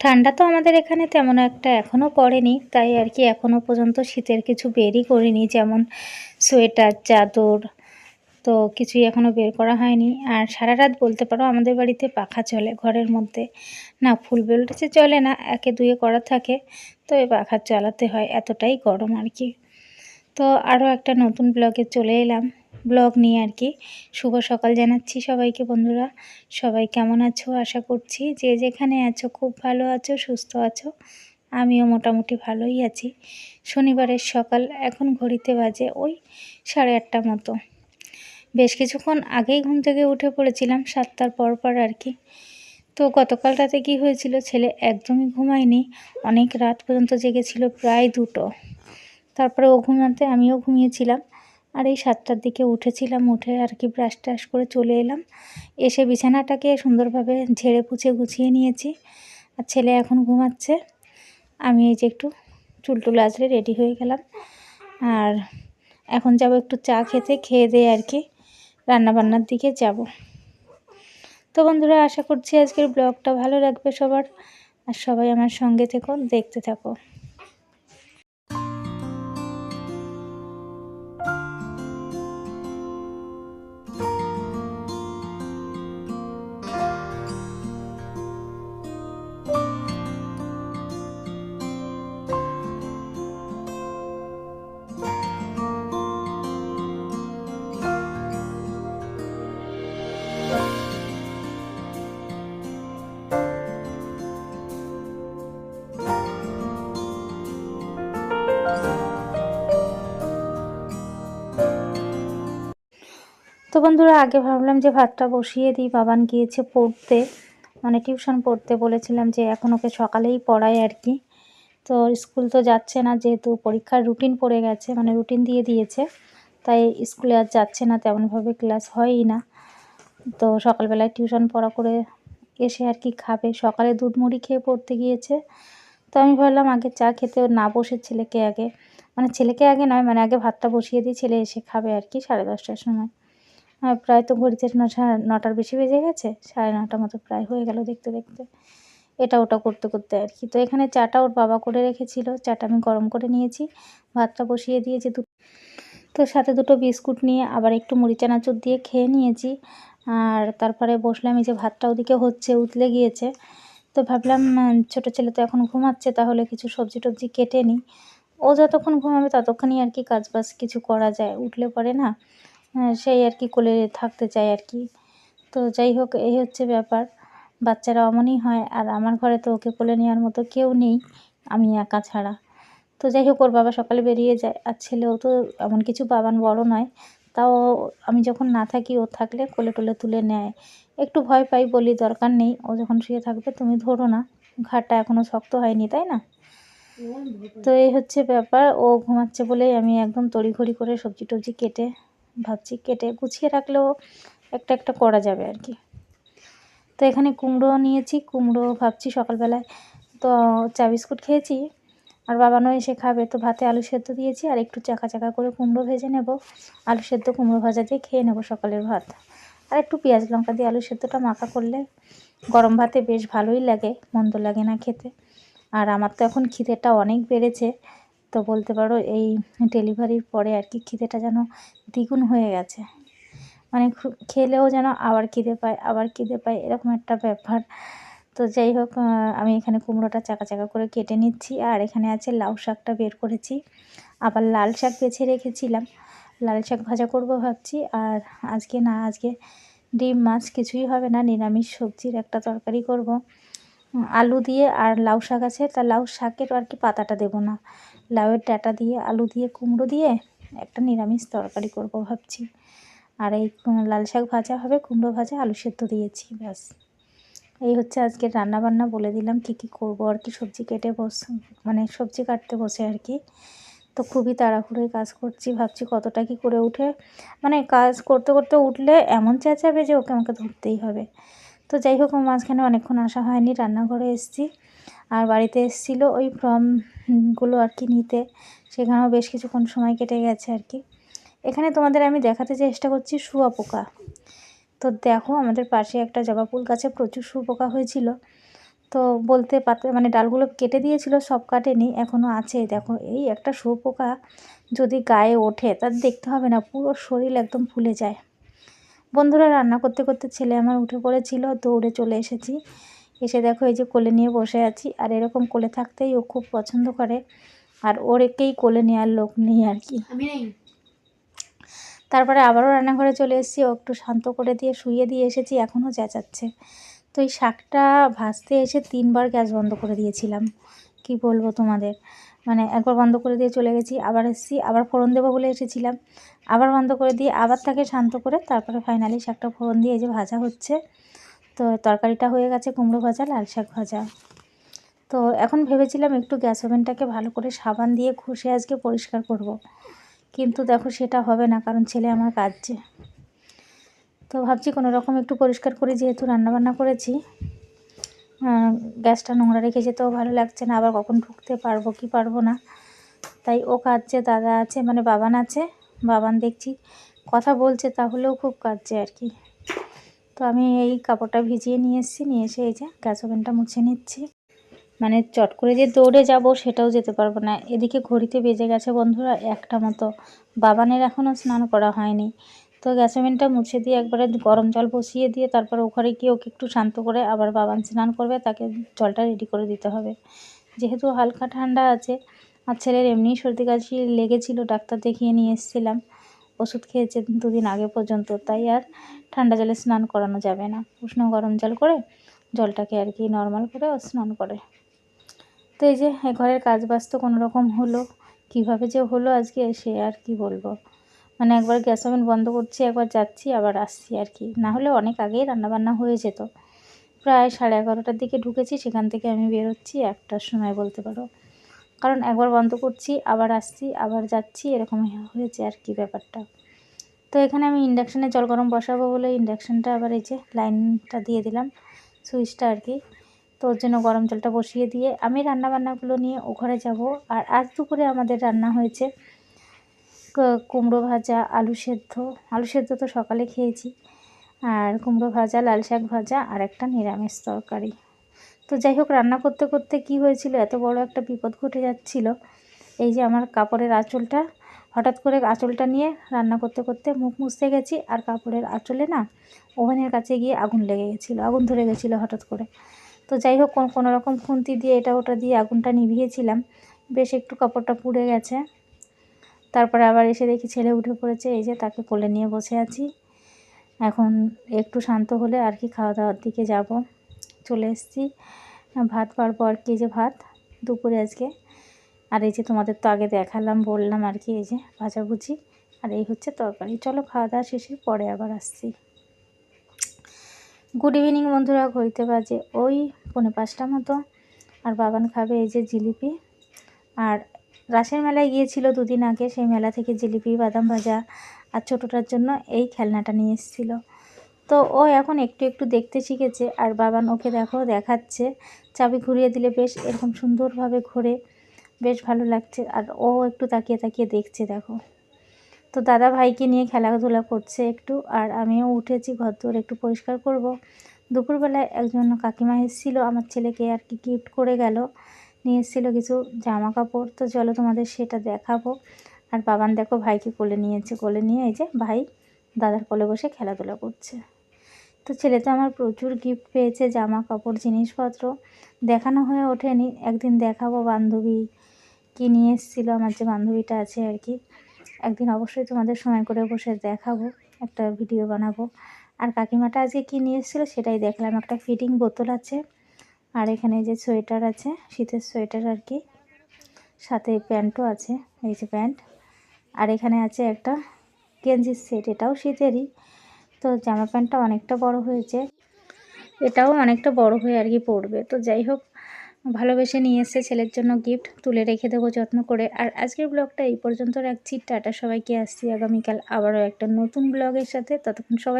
ঠান্ডা তো আমাদের এখানে তেমন একটা এখনও পড়েনি, তাই আর কি এখনও পর্যন্ত শীতের কিছু বেরই করিনি, যেমন সোয়েটার, চাদর তো কিছুই এখনও বের করা হয়নি। আর সারা রাত বলতে পারো আমাদের বাড়িতে পাখা চলে ঘরের মধ্যে। না, ফুল ভোল্টেজে চলে না, একে দুয়ে করা থাকে, তো এই পাখা চালাতে হয়, এতটাই গরম আর কি। তো আরও একটা নতুন ব্লগে চলে এলাম। ব্লগ নিয়ে আর কি। শুভ সকাল জানাচ্ছি সবাইকে বন্ধুরা। সবাই কেমন আছো? আশা করছি যে যেখানে আছো, খুব ভালো আছো, সুস্থ আছো। আমিও মোটামুটি ভালোই আছি। শনিবারের সকাল, এখন ঘড়িতে বাজে ওই সাড়ে আটটা মতো। বেশ কিছুক্ষণ আগেই ঘুম থেকে উঠে পড়েছিলাম, সাতটার পর পর আর কি। তো গতকাল রাতে কী হয়েছিল, ছেলে একদমই ঘুমায়নি। অনেক রাত পর্যন্ত জেগেছিল, প্রায় দুটো। তারপরে ও ঘুমাতে, আমিও ঘুমিয়েছিলাম। আর এই সাতটার দিকে উঠেছিলাম, উঠে আর কি ব্রাশ ট্রাশ করে চলে এলাম। এসে বিছানাটাকে সুন্দরভাবে ঝেড়ে পুছে গুছিয়ে নিয়েছি। আর ছেলে এখন ঘুমাচ্ছে। আমি এই যে একটু চুল টুল আজরে রেডি হয়ে গেলাম। আর এখন যাব একটু চা খেতে, খেয়ে দিয়ে আর কি রান্নাবান্নার দিকে যাব। তো বন্ধুরা, আশা করছি আজকের ব্লগটা ভালো লাগবে সবার। আর সবাই আমার সঙ্গে থেকো, দেখতে থাকো। তো বন্ধুরা, আগে ভাবলাম যে ভাতটা বসিয়ে দিই। বাবান গিয়েছে পড়তে মানে টিউশন পড়তে বলেছিলাম যে এখন ওকে সকালেই পড়ায় আর কি। তো স্কুল তো যাচ্ছে না, যেহেতু পরীক্ষার রুটিন পড়ে গেছে মানে রুটিন দিয়ে দিয়েছে। তাই স্কুলে আর যাচ্ছে না, তেমনভাবে ক্লাস হয়ই না। তো সকালবেলায় টিউশন পড়া করে এসে আর কি খাবে। সকালে দুধ মুড়ি খেয়ে পড়তে গিয়েছে। তো আমি ভাবলাম আগে চা খেতে না বসে ছেলেকে আগে মানে ছেলেকে আগে নয় মানে আগে ভাতটা বসিয়ে দিই, ছেলে এসে খাবে আর কি সাড়ে দশটার সময়। প্রায় তো ঘড়িতে নটা নটার বেশি বেজে গেছে, সাড়ে নটা মতো প্রায় হয়ে গেল দেখতে দেখতে। এটা ওটা করতে করতে আর কি। তো এখানে চাটা ওর বাবা করে রেখেছিল, চাটা আমি গরম করে নিয়েছি, ভাতটা বসিয়ে দিয়েছি দু তো সাথে দুটো বিস্কুট নিয়ে আবার একটু মুড়ি চানাচুর দিয়ে খেয়ে নিয়েছি। আর তারপরে বসলাম, এই যে ভাতটা ওদিকে হচ্ছে, উতলে গিয়েছে। তো ভাবলাম ছোটো ছেলে তো এখন ঘুমাচ্ছে, তাহলে কিছু সবজি টবজি কেটে নিই। ও যতক্ষণ ঘুমাবে ততক্ষণই আর কি কাজ বাজ কিছু করা যায়। উঠলে পরে না। সেই আর কি কোলে থাকতে চাই আর কি। তো যাই হোক, এই হচ্ছে ব্যাপার। বাচ্চারা অমনই হয়, আর আমার ঘরে তো ওকে কোলে নেওয়ার মতো কেউ নেই, আমি একা ছাড়া। তো যাই হোক, ওর বাবা সকালে বেরিয়ে যায়, আর ছেলেও তো এমন কিছু বাবান বড় নয়, তাও আমি যখন না থাকি, ও থাকলে কোলে টোলে তুলে নেয়। একটু ভয় পাই বলি, দরকার নেই, ও যখন শুয়ে থাকবে, তুমি ধরো না ঘাটটা এখনও শক্ত হয়নি, তাই না? তো এই হচ্ছে ব্যাপার, ও ঘুমাচ্ছে বলেই আমি একদম তড়িঘড়ি করে সবজি টবজি কেটে ভাবছি কেটে গুছিয়ে রাখলেও একটা একটা করা যাবে আর কি। তো এখানে কুমড়ো নিয়েছি, কুমড়ো ভাবছি সকালবেলায় তো চা বিস্কুট খেয়েছি। আর বাবানও এসে খাবে। তো ভাতে আলু সেদ্ধ দিয়েছি আর একটু চাকা চাকা করে কুমড়ো ভেজে নেব। আলু সেদ্ধ, কুমড়ো ভাজা দিয়ে খেয়ে নেব সকালের ভাত। আর একটু পেঁয়াজ লঙ্কা দিয়ে আলু সেদ্ধটা মাখা করলে গরম ভাতে বেশ ভালোই লাগে, মন্দ লাগে না খেতে। আর আমার তো এখন খিদেটা অনেক বেড়েছে। তো বলতে পারো এই ডেলিভারির পরে আর কি খিদেটা যেন দ্বিগুণ হয়ে গেছে। মানে খেলেও যেন আবার খিদে পায়, আবার খিদে পায়, এরকম একটা ব্যাপার। তো যাই হোক আমি এখানে কুমড়োটা চাকা চাকা করে কেটে নিচ্ছি আর এখানে আছে লাউ শাকটা বের করেছি। আবার লাল শাক বেছে রেখেছিলাম। লাল শাক ভাজা করব ভাবছি আর আজকে না, আজকে ডিম, মাছ কিছুই হবে না। নিরামিষ সবজির একটা তরকারি করব। আলু দিয়ে আর লাউ শাক আছে, তা লাউ শাকের আর কি পাতাটা দেবো না। লাউয়ের ডাটা দিয়ে, আলু দিয়ে, কুমড়ো দিয়ে একটা নিরামিষ তরকারি করব ভাবছি। আর এই লাল শাক ভাজা হবে, কুমড়ো ভাজা, আলু সেদ্ধ দিয়েছি, ব্যাস। এই হচ্ছে আজকের রান্নাবান্না, বলে দিলাম কি কি করব, আর কি সবজি কেটে বস মানে সবজি কাটতে বসে আর কি। তো খুবই তাড়াহুড়োয় কাজ করছি, ভাবছি কতটা কি করে উঠে মানে কাজ করতে করতে উঠলে এমন চেঁচাবে যে ওকে আমাকে ধরতেই হবে। তো যাই হোক মাঝখানে অনেকক্ষণ আসা হয়নি, রান্নাঘরে এসেছি। আর বাড়িতে এসেছিল ওই ফর্মগুলো আর কি নিতে। সেখানেও বেশ কিছুক্ষণ সময় কেটে গেছে আর কি। এখানে তোমাদের আমি দেখাতে চেষ্টা করছি শুয়াপোকা তো দেখো, আমাদের পাশে একটা জবা ফুল গাছে প্রচুর শুয়োপোকা হয়েছিল। তো বলতে পাতে মানে ডালগুলো কেটে দিয়েছিল, সব কাটেনি এখনও আছে। দেখো, এই একটা শুয়োপোকা যদি গায়ে ওঠে, তার দেখতে হবে না, পুরো শরীর একদম ফুলে যায়। বন্ধুরা রান্না করতে করতে ছেলে আমার উঠে পড়েছিল দৌড়ে চলে এসেছি। এসে দেখো এই যে কোলে নিয়ে বসে আছি আর এরকম কোলে থাকতেই ও খুব পছন্দ করে আর ওর একেই কোলে নেওয়ার লোক নেই আর কি। তারপরে আবারও রান্নাঘরে চলে এসেছি ও একটু শান্ত করে দিয়ে শুয়ে দিয়ে এসেছি এখনও চেঁচাচ্ছে। তো এই শাকটা ভাজতে এসে তিনবার গ্যাস বন্ধ করে দিয়েছিলাম কি বলব তোমাদের? মানে একবার বন্ধ করে দিয়ে চলে গেছি, আবার এসেছি, আবার ফোড়ন দেবো বলে এসেছিলাম। আবার বন্ধ করে দিয়ে আবার তাকে শান্ত করে তারপরে ফাইনালি শাকটা ফোড়ন দিয়ে যে ভাজা হচ্ছে। তো তরকারিটা হয়ে গেছে কুমড়ো ভাজা, লাল শাক ভাজা। তো এখন ভেবেছিলাম একটু গ্যাস ওভেনটাকে ভালো করে সাবান দিয়ে ঘষে আজকে পরিষ্কার করব। কিন্তু দেখো সেটা হবে না, কারণ ছেলে আমার কাজছে তো ভাবছি কোনো রকম একটু পরিষ্কার করে যেহেতু রান্নাবান্না করেছি গ্যাসটা নোংরা রেখে যেতেও ভালো লাগছে না। আবার কখন ঢুকতে পারব, কি পারব না? তাই ও কাঁদছে, দাদা আছে মানে বাবান আছে। বাবান দেখছি কথা বলছে, তাহলেও খুব কাঁদছে আর কি। তো আমি এই কাপড়টা ভিজিয়ে নিয়ে এসেছি, নিয়ে এসে এই যে গ্যাস ওভেনটা মুছে নিচ্ছি। মানে চট করে যে দৌড়ে যাব, সেটাও যেতে পারব না। এদিকে ঘড়িতে বেজে গেছে বন্ধুরা একটা মতো। বাবানের এখনও স্নান করা হয়নি। তো গ্যাস ওভেনটা মুছে দিয়ে একবারে গরম জল বসিয়ে দিয়ে তারপর ওখানে গিয়ে ওকে একটু শান্ত করে আবার বাবান স্নান করবে, তাকে জলটা রেডি করে দিতে হবে। যেহেতু হালকা ঠান্ডা আছে, আর ছেলের এমনি সর্দি কাশি লেগেছিল, ডাক্তার দেখিয়ে নিয়ে এসেছিলাম। ওষুধ খেয়েছে দুদিন আগে পর্যন্ত, তাই আর ঠান্ডা জলে স্নান করানো যাবে না। উষ্ণ গরম জল করে জলটাকে আর কি নর্মাল করে স্নান করে। তো এই যে ঘরের কাজ বাজ তো কোনো রকম হলো, কীভাবে যে হলো আজকে সে আর কি বলব? মানে একবার গ্যাস ওভেন বন্ধ করছি, একবার যাচ্ছি, আবার আসছি আর কি। না হলে অনেক আগেই রান্নাবান্না হয়ে যেত। প্রায় সাড়ে এগারোটার দিকে ঢুকেছি, সেখান থেকে আমি বেরোচ্ছি একটার সময় বলতে পারো। কারণ একবার বন্ধ করছি, আবার আসছি, আবার যাচ্ছি, এরকম হয়েছে আর কি ব্যাপারটা। তো এখানে আমি ইন্ডাকশানে জল গরম বসাবো বলে ইন্ডাকশানটা আবার এই যে লাইনটা দিয়ে দিলাম, সুইচটা আর কি। তো ওর জন্য গরম জলটা বসিয়ে দিয়ে আমি রান্না বান্নাগুলো নিয়ে ও ঘরে যাব। আর আজ দুপুরে আমাদের রান্না হয়েছে কুমড়ো ভাজা, আলু সেদ্ধ। আলু সেদ্ধ তো সকালে খেয়েছি। আর কুমড়ো ভাজা, লাল শাক ভাজা আর একটা নিরামিষ তরকারি। তো যাই হোক, রান্না করতে করতে কি হয়েছিল, এত বড় একটা বিপদ ঘটে যাচ্ছিল। এই যে আমার কাপড়ের আঁচলটা, হঠাৎ করে আঁচলটা নিয়ে রান্না করতে করতে মুখ মুছতে গেছি আর কাপড়ের আঁচলে না ওভেনের কাছে গিয়ে আগুন লেগে গেছিল, আগুন ধরে গেছিল হঠাৎ করে। তো যাই হোক, কোনো রকম খুন্তি দিয়ে এটা ওটা দিয়ে আগুনটা নিভিয়েছিলাম। বেশ একটু কাপড়টা পুড়ে গেছে। তারপরে আবার এসে দেখি ছেলে উঠে পড়েছে, এই যে তাকে কোলে নিয়ে বসে আছি। এখন একটু শান্ত হলে আর কি খাওয়া দাওয়ার দিকে যাব। চলে এসেছি। ভাত পারব আর কি যে ভাত দুপুরে আজকে। আর এই যে তোমাদের তো আগে দেখালাম, বললাম আর কি, এই যে ভাজাভুজি আর এই হচ্ছে তরকারি। চলো খাওয়া দাওয়া শেষে পরে আবার আসছি। গুড ইভিনিং বন্ধুরা, ঘড়িতে বাজে ওই পৌনে পাঁচটা মতো। আর বাবান খাবে এই যে জিলিপি। আর রাসের মেলায় গিয়েছিল দুদিন আগে, সেই মেলা থেকে জিলিপি, বাদাম ভাজা আর ছোটোটার জন্য এই খেলনাটা নিয়ে এসেছিল। তো ও এখন একটু একটু দেখতে শিখেছে আর বাবান ওকে দেখো, দেখাচ্ছে। চাবি ঘুরিয়ে দিলে বেশ এরকম সুন্দরভাবে ঘোরে, বেশ ভালো লাগছে। আর ও একটু তাকিয়ে তাকিয়ে দেখছে, দেখো। তো দাদা ভাইকে নিয়ে খেলাধুলা করছে একটু আর আমিও উঠেছি ঘর দোর একটু পরিষ্কার করব। দুপুরবেলায় একজন কাকিমা এসেছিল, আমার ছেলেকে আর কি গিফট করে গেল। নিয়ে এসেছিল কিছু জামা কাপড় তো চলো তোমাদের সেটা দেখাবো। আর বাবান দেখো ভাইকে কোলে নিয়েছে। কোলে নিয়ে এই যে ভাই দাদার কোলে বসে খেলাধুলা করছে। তো ছেলে তো আমার প্রচুর গিফট পেয়েছে জামা কাপড় জিনিসপত্র। দেখানো হয়ে ওঠেনি। একদিন দেখাবো বান্ধবী কী নিয়ে এসেছিল। আমার যে বান্ধবীটা আছে আর কি। একদিন অবশ্যই তোমাদের সময় করে বসে দেখাবো, একটা ভিডিও বানাবো। আর কাকিমাটা আজকে কী নিয়ে এসেছিল সেটাই দেখলাম। একটা ফিটিং বোতল আছে। আর এখানে যে সোয়েটার আছে, শীতের সোয়েটার আর কি। সাথে প্যান্টও আছে, এই যে প্যান্ট। আর এখানে আছে একটা গেঞ্জির সেট, এটাও শীতেরই। তো জামা প্যান্টটা অনেকটা বড় হয়েছে। এটাও অনেকটা বড় হয়ে আর কি পড়বে। তো যাই হোক, ভালোবেসে নিয়ে এসছে ছেলের জন্য গিফট তুলে রেখে দেবো যত্ন করে। আর আজকের ব্লগটা এই পর্যন্ত রাখছি। টাটা সবাইকে, আসছি আগামীকাল আবারও একটা নতুন ব্লগের সাথে। ততক্ষণ সবাই